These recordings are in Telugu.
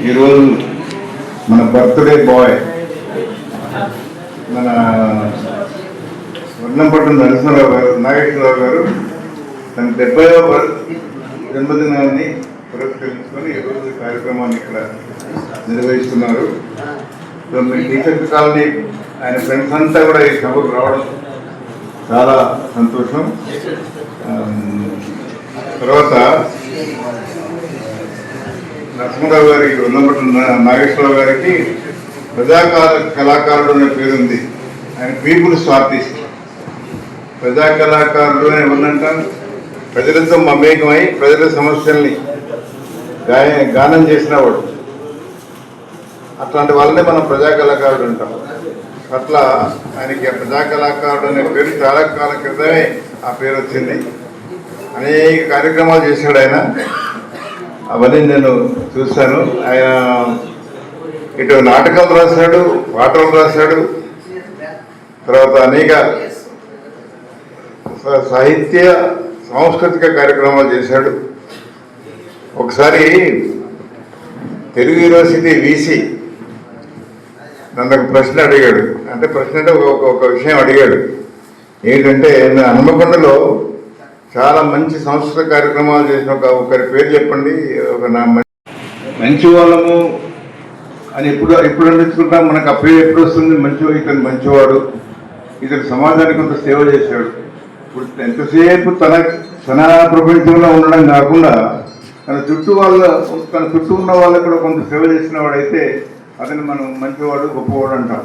ఈరోజు మన బర్త్డే బాయ్ మన వర్ణంపట్నం నరసింహరావు గారు నాగేశ్వరరావు గారు తన డెబ్బైవ జన్మదినాన్ని పురస్కరించుకొని ఈరోజు కార్యక్రమాన్ని ఇక్కడ నిర్వహిస్తున్నారు. సో టీచర్ కాలనీ ఆయన ఫ్రెండ్స్ అంతా కూడా ఈ సభకు రావడం చాలా సంతోషం. తర్వాత నరసింహరావు గారికి ఉన్నప్పటి నాగేశ్వరరావు గారికి ప్రజాకాల కళాకారుడు అనే పేరుంది ఆయన పీపుల్స్ ఆర్టిస్ట్ ప్రజా కళాకారుడు అని ఎవరినంటారు ప్రజలతో మమేకమై ప్రజల సమస్యల్ని గాయ గానం చేసిన వాడు. అట్లాంటి వాళ్ళనే మనం ప్రజా కళాకారుడు అంటాం. అట్లా ఆయనకి ఆ ప్రజా కళాకారుడు అనే పేరు చాలా కాలం క్రితమే ఆ పేరు వచ్చింది. అనేక కార్యక్రమాలు చేశాడు ఆయన. అవన్నీ నేను చూశాను. ఆయన ఇటు నాటకాలు రాశాడు పాటలు రాశాడు. తర్వాత అనేక సాహిత్య సాంస్కృతిక కార్యక్రమాలు చేశాడు. ఒకసారి తెలుగు యూనివర్సిటీ వీసీ నన్ను ఒక ప్రశ్న అడిగాడు. అంటే ప్రశ్న అంటే ఒక ఒక- విషయం అడిగాడు. ఏంటంటే నా హనుమకొండలో చాలా మంచి సంస్కృత కార్యక్రమాలు చేసిన ఒక ఒకరి పేరు చెప్పండి ఒక నా మం- మంచి వాళ్ళము అని ఎప్పుడు ఎప్పుడు అందించుకుంటాం మనకు ఆ పేరు ఎప్పుడు వస్తుంది? మంచి ఇతను మంచివాడు ఇతను సమాజానికి కొంత సేవ చేశాడు. ఇప్పుడు ఎంతసేపు తన తన ప్రపంచంలో ఉండడం కాకుండా తన చుట్టూ వాళ్ళ తన చుట్టూ ఉన్న వాళ్ళకు కూడా కొంత సేవ చేసిన వాడైతే అతను మనం మంచివాడు గొప్పవాడు అంటాం.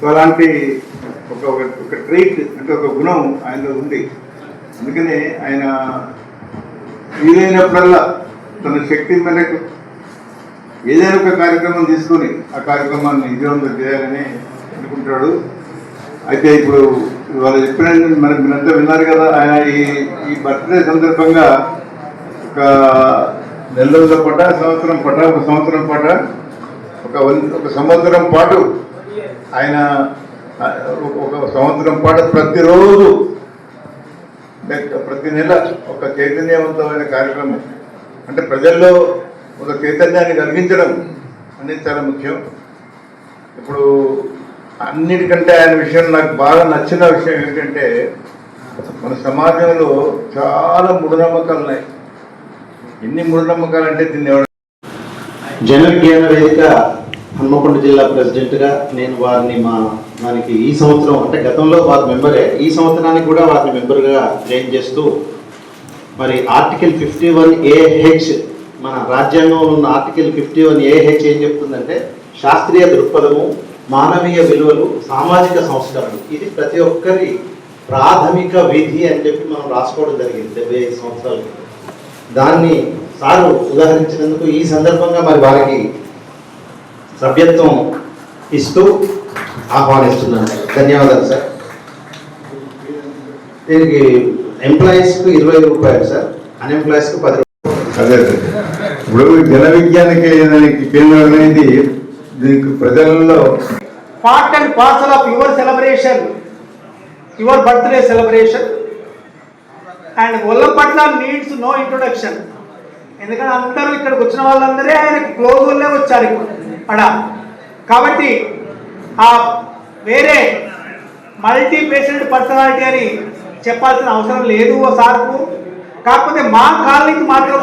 సో అలాంటి ఒక ఒక- ఒక ట్రీట్ అంటే ఒక గుణం ఆయనలో ఉంది. అందుకని ఆయన వీలైనప్పుడల్లా తన శక్తి మేరకు ఏదైనా ఒక కార్యక్రమం తీసుకొని ఆ కార్యక్రమాన్ని విజయవంతం చేయాలని అనుకుంటాడు. అయితే ఇప్పుడు వాళ్ళు చెప్పిన మన మీరంతా విన్నారు కదా ఆయన ఈ ఈ బర్త్డే సందర్భంగా ఒక నెల రోజుల పాట సంవత్సరం పాట ఒక సంవత్సరం పాట ఒక వన్- ఒక సంవత్సరం పాటు ఆయన ఒక- సంవత్సరం పాటు ప్రతిరోజు ప్రతి నెల ఒక చైతన్యవంతమైన కార్యక్రమం. అంటే ప్రజల్లో ఒక చైతన్యాన్ని కలిగించడం అనేది చాలా ముఖ్యం. ఇప్పుడు అన్నిటికంటే ఆయన విషయం నాకు బాగా నచ్చిన విషయం ఏంటంటే మన సమాజంలో చాలా మూఢనమ్మకాలు ఉన్నాయి. ఎన్ని మూఢనమ్మకాలు అంటే దీన్ని ఎవరు జనజ్ఞాన వేదిక హన్మకొండ జిల్లా ప్రెసిడెంట్గా నేను వారిని మా మనకి ఈ సంవత్సరం అంటే గతంలో వారి మెంబరే ఈ సంవత్సరానికి కూడా వారిని మెంబర్గా జాయిన్ చేస్తూ మరి ఆర్టికల్ ఫిఫ్టీ వన్ ఏహెచ్ మన రాజ్యాంగంలో ఉన్న ఆర్టికల్ ఫిఫ్టీ వన్ ఏహెచ్ ఏం చెప్తుందంటే శాస్త్రీయ దృక్పథము మానవీయ విలువలు సామాజిక సంస్కరణలు. ఇది ప్రతి ఒక్కరి ప్రాథమిక విధి అని చెప్పి మనం రాసుకోవడం జరిగింది డెబ్బై ఐదు సంవత్సరాల దాన్ని సారు ఉదాహరించినందుకు ఈ సందర్భంగా మరి వారికి సభ్యత్వం ఇస్తూ ఆహ్వానిస్తున్నాను ధన్యవాదాలు సార్ దీనికి ఎంప్లాయీస్కు ఇరవై రూపాయలు సార్ అన్ఎంప్లాయీస్కు పది రూపాయలు అదే. ఇప్పుడు జన విజ్ఞాన కేంద్రానికి కేంద్రం అనేది దీనికి ప్రజలలో part and parcel of your celebration, your birthday celebration. And Ollapatla needs no introduction. ఎందుకంటే అందరూ ఇక్కడికి వచ్చిన వాళ్ళందరే ఆయనకు క్లోజ్ వాళ్ళే వచ్చారు ఇప్పుడు అడ కాబట్టి ఆ వేరే మల్టీ పేషెంట్ పర్సనాలిటీ అని చెప్పాల్సిన అవసరం లేదు ఓ సార్కు. కాకపోతే మా కాలనీకి మాత్రం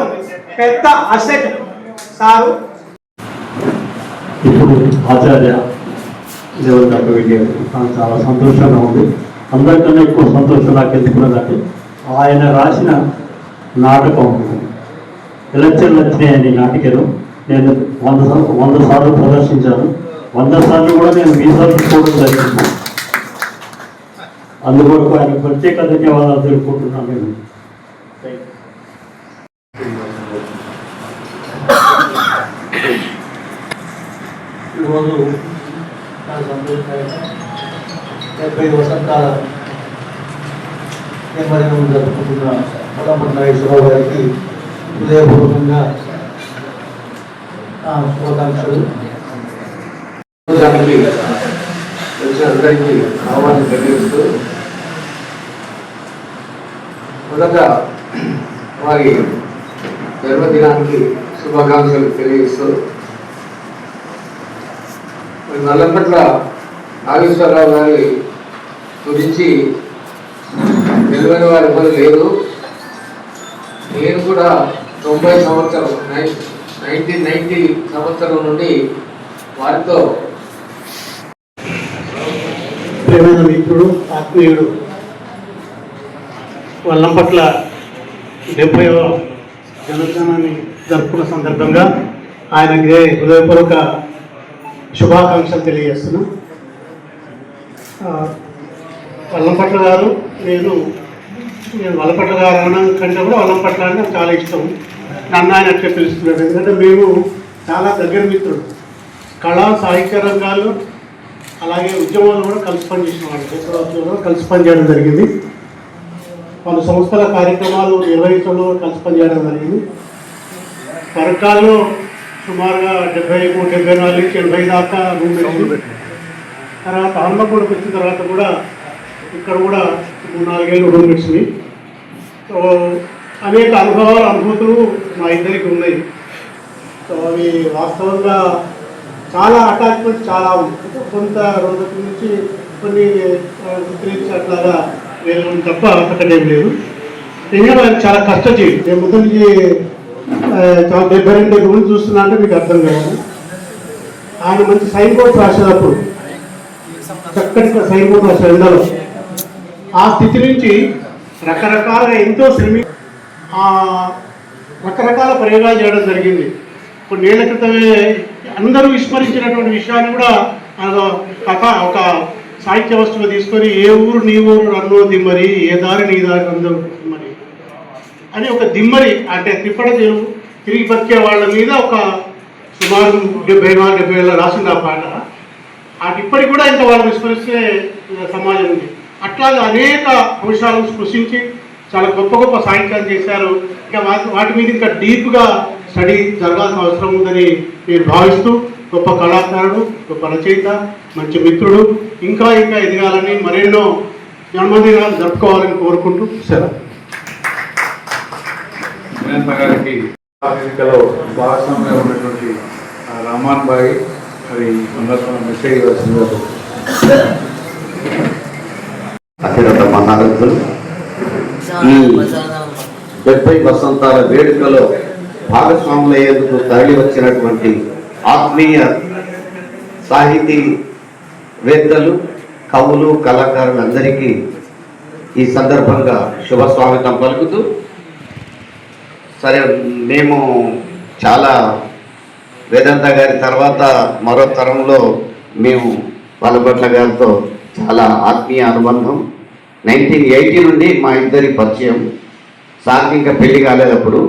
పెద్ద అసెట్ సారు. ఇప్పుడు ఆచార్య లెవెల్ దాకా వెళ్ళారు. నాకు చాలా సంతోషంగా ఉంది. అందరికన్నా ఎక్కువ సంతోషం నాకు ఎందుకున్నదంటే ఆయన రాసిన నాటకం ఎలక్షన్ వచ్చినాయని నాటికను. నేను వంద వంద సార్లు ప్రదర్శించాను. వంద సార్లు కూడా నేను వీసాలు తీసుకోవడం జరిగింది. అందుకొరకు ఆయన ప్రత్యేక ధన్యవాదాలు తెలుపుకుంటున్నాను నేను. ఈరోజు డెబ్బై వసంతాల జన్మదినం జరుపుకుంటున్న పొలమటి నాగేశ్వరరావు గారికి హృదయపూర్వకంగా నా శుభాకాంక్షలు. దానికి వచ్చిన అందరికీ ఆహ్వానం తెలియజేస్తూ మొదట వారి జన్మదినానికి శుభాకాంక్షలు తెలియజేస్తూ మరి నల్లపట్ల నాగేశ్వరరావు గారి గురించి తెలివైన వారి ఎవరు లేరు. నేను కూడా తొంభై సంవత్సరం నైన్టీన్ నైన్టీ సంవత్సరం నుండి వారితో ప్రియమైన మిత్రుడు ఆత్మీయుడు వల్లంపట్ల డెబ్బైవ జన్మదినాన్ని జరుపుకున్న సందర్భంగా ఆయనకి హృదయపూర్వక శుభాకాంక్షలు తెలియజేస్తున్నాం. వల్లంపట్ల గారు నేను నేను వల్లపట్ల గారు అనడం కంటే కూడా వల్లంపట్ల అంటే నాకు చాలా ఇష్టం. నన్ను ఆయన అట్లా పిలుస్తున్నాడు. ఎందుకంటే మేము చాలా దగ్గర మిత్రుడు కళా సాహిత్య రంగాలు అలాగే ఉద్యమాలు కూడా కలిసి పనిచేసిన వాళ్ళు ఉద్యమంలో కలిసి పనిచేయడం జరిగింది. పలు సంస్థల కార్యక్రమాలు నిర్వహించడంలో కూడా కలిసి పనిచేయడం జరిగింది. పరకాల్లో సుమారుగా డెబ్బై మూడు డెబ్బై నాలుగు నుంచి ఎనభై దాకా రూమ్ పెట్టింది తర్వాత హన్మకొండకు వచ్చిన తర్వాత కూడా ఇక్కడ కూడా మూడు నాలుగేళ్ళు రూమ్ పెట్టింది సో అనేక అనుభవాలు అనుభూతులు మా ఇద్దరికి ఉన్నాయి. సో అవి వాస్తవంగా చాలా అటాచ్మెంట్ చాలా ఉంది. అంటే కొంత రోజుల నుంచి కొన్ని ఆ, అట్లాగా తప్ప అక్కడేం లేదు. నేను చాలా కష్టజీవి. నేను ముందు నుంచి చాలా డెబ్బై రెండు డెబ్బై చూస్తున్నా అంటే మీకు అర్థం కాదు. ఆయన మంచి సైన్ బోర్డ్ రాసేటప్పుడు చక్కటి సైన్ బోర్డ్ రాసే ఎండలో ఆ స్థితి నుంచి రకరకాల ఎంతో శ్రమి రకరకాల ప్రయోగాలు చేయడం జరిగింది. కొన్ని ఏళ్ళ క్రితమే అందరూ విస్మరించినటువంటి విషయాన్ని కూడా కథ ఒక సాహిత్య వస్తువు తీసుకొని ఏ ఊరు నీ ఊరు నన్ను దిమ్మరి ఏ దారి నీ దారి అందరూ దిమ్మరి అని ఒక దిమ్మరి అంటే తిప్పడ తెలుగు తిరిగి బతికే వాళ్ళ మీద ఒక సుమారు డెబ్బై నాలుగు డెబ్బై ఏళ్ళ రాసింది ఆ పాట. అది ఇప్పటికి కూడా ఇంకా వాళ్ళు విస్మరిస్తే సమాజం ఉంది. అట్లాగే అనేక అంశాలను స్పృశించి చాలా గొప్ప గొప్ప సాహిత్యాలు చేశారు. ఇంకా వాటి వాటి మీద ఇంకా డీప్గా స్టడీ జరగాల్సిన అవసరం ఉందని నేను భావిస్తూ గొప్ప కళాకారుడు గొప్ప రచయిత మంచి మిత్రుడు ఇంకా ఇంకా ఎదగాలని మరెన్నో జన్మదినాలు జరుపుకోవాలని కోరుకుంటూ సెలవు. వీరేంద్ర గారికి ఆర్థికలో భాగస్వామ్యం ఉన్నటువంటి ఆ రహమాన్ బాయ్ మరి ఈ సందర్భంగా మెసేజ్ ఇవ్వాల్సిందిగా అఖిలత మహారథులు ఈ డెబ్బై వసంతాల వేడుకలో భాగస్వాములయ్యేందుకు తరలి వచ్చినటువంటి ఆత్మీయ సాహితీ వేత్తలు కవులు కళాకారులందరికీ ఈ సందర్భంగా శుభ స్వాగతం పలుకుతూ సరే మేము చాలా వేదాంత గారి తర్వాత మరో తరంలో మేము వల్లభట్ల గారితో చాలా ఆత్మీయ అనుబంధం. నైన్టీన్ ఎయిటీ నుండి మా ఇద్దరి పరిచయం. సార్కి ఇంకా పెళ్ళి కాలేదప్పుడు.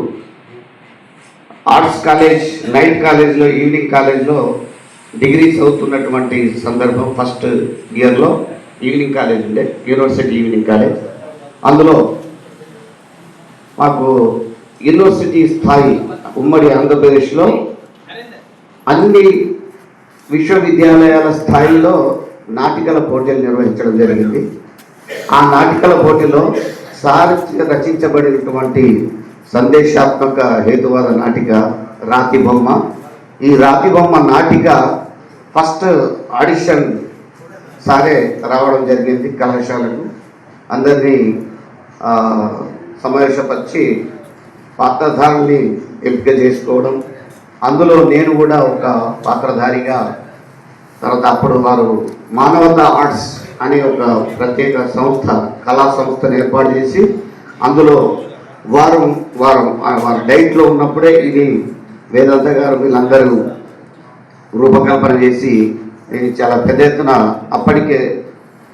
ఆర్ట్స్ కాలేజ్ నైట్ కాలేజ్లో ఈవినింగ్ కాలేజ్లో డిగ్రీ చదువుతున్నటువంటి సందర్భం ఫస్ట్ ఇయర్లో ఈవినింగ్ కాలేజ్ ఉండే యూనివర్సిటీ ఈవినింగ్ కాలేజ్. అందులో మాకు యూనివర్సిటీ స్థాయి ఉమ్మడి ఆంధ్రప్రదేశ్లో అన్ని విశ్వవిద్యాలయాల స్థాయిలో నాటికల పోటీలు నిర్వహించడం జరిగింది. ఆ నాటికల పోటీలో సార్ రచించబడినటువంటి సందేశాత్మక హేతువాద నాటిక రాతి బొమ్మ. ఈ రాతి బొమ్మ నాటిక ఫస్ట్ ఆడిషన్ సారే రావడం జరిగింది కళాశాలకు. అందరినీ సమావేశపరిచి పాత్రధారుల్ని ఎంపిక చేసుకోవడం. అందులో నేను కూడా ఒక పాత్రధారిగా తర్వాత అప్పుడు వారు మానవత ఆర్ట్స్ అనే ఒక ప్రత్యేక సంస్థ కళా సంస్థను ఏర్పాటు చేసి అందులో వారం వారం ఆ వారి డైట్లో ఉన్నప్పుడే ఇది వేదాంత గారు వీళ్ళందరూ రూపకల్పన చేసి చాలా పెద్ద ఎత్తున అప్పటికే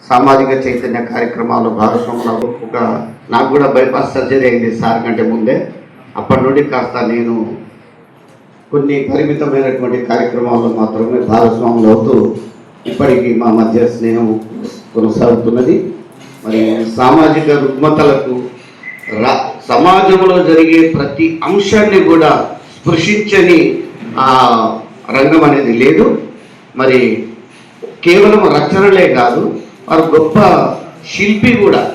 సామాజిక చైతన్య కార్యక్రమాలు భాగస్వాములు ఒక నాకు కూడా బైపాస్ సర్జరీ అయింది సార్ కంటే ముందే. అప్పటి నుండి కాస్త నేను కొన్ని పరిమితమైనటువంటి కార్యక్రమాల్లో మాత్రమే భాగస్వాములు అవుతూ ఇప్పటికీ మా మధ్య స్నేహం కొనసాగుతున్నది. మరి సామాజిక రుగ్మతలకు రా సమాజంలో జరిగే ప్రతి అంశాన్ని కూడా స్పృశించని ఆ రంగం అనేది లేదు. మరి కేవలం రచనలే కాదు వారు గొప్ప శిల్పి కూడా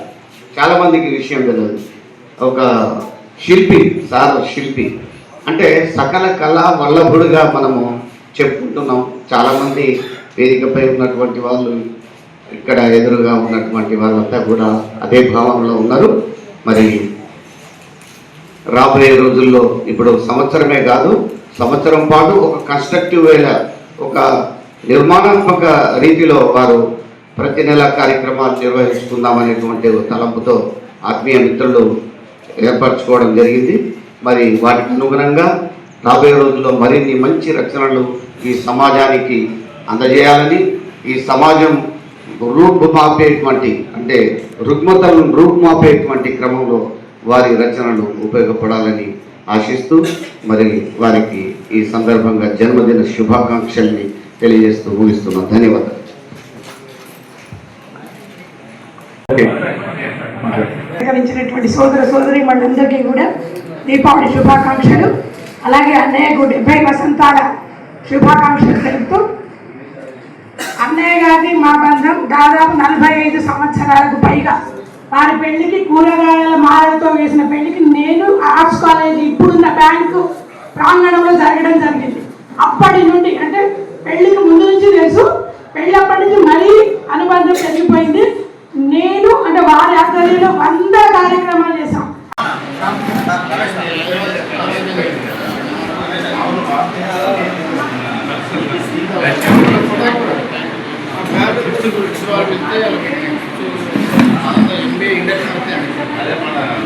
చాలామందికి విషయం తెలియదు. ఒక శిల్పి సార్ శిల్పి. అంటే సకల కళ వల్లభుడుగా మనము చెప్పుకుంటున్నాం. చాలామంది వేదికపై ఉన్నటువంటి వాళ్ళు ఇక్కడ ఎదురుగా ఉన్నటువంటి వాళ్ళంతా కూడా అదే భావంలో ఉన్నారు. మరి రాబోయే రోజుల్లో ఇప్పుడు సంవత్సరమే కాదు సంవత్సరం పాటు ఒక కన్స్ట్రక్టివ్ వేళ ఒక నిర్మాణాత్మక రీతిలో వారు ప్రతి నెల కార్యక్రమాలు నిర్వహించుకుందామనేటువంటి తలంపుతో ఆత్మీయ మిత్రులు ఏర్పరచుకోవడం జరిగింది. మరి వాటికి అనుగుణంగా రాబోయే రోజుల్లో మరిన్ని మంచి రచనలు ఈ సమాజానికి అందజేయాలని ఈ సమాజం రూపుమాపేటువంటి అంటే రుగ్మతలను రూపుమాపేటువంటి క్రమంలో వారి రచనలు ఉపయోగపడాలని ఆశిస్తూ మరి వారికి ఈ సందర్భంగా జన్మదిన శుభాకాంక్షల్ని తెలియజేస్తూ ముగిస్తున్నాం. ధన్యవాదాలు. సహకరించినటువంటి సోదర సోదరి మనందరికీ కూడా దీపావళి శుభాకాంక్షలు. అలాగే అన్నయ్యకు డెబ్బై వసంతాల శుభాకాంక్షలు తెలుపుతూ అన్నయ్య గారిని మా బంధం దాదాపు నలభై ఐదు సంవత్సరాలకు పైగా వారి పెళ్ళికి కూరగాయల మాలతో వేసిన పెళ్ళికి నేను ఆర్ట్స్ కాలేజీ ఇప్పుడున్న బ్యాంకు ప్రాంగణంలో జరగడం జరిగింది అప్పటి నుండి అంటే పెళ్ళికి ముందు నుంచి తెలుసు పెళ్ళప్పటి నుంచి మరీ అనుబంధం పెరిగిపోయింది నేను అంటే వారి ఆధ్వర్యంలో వంద కార్యక్రమాలు చేశాం ఎంబీఏ మన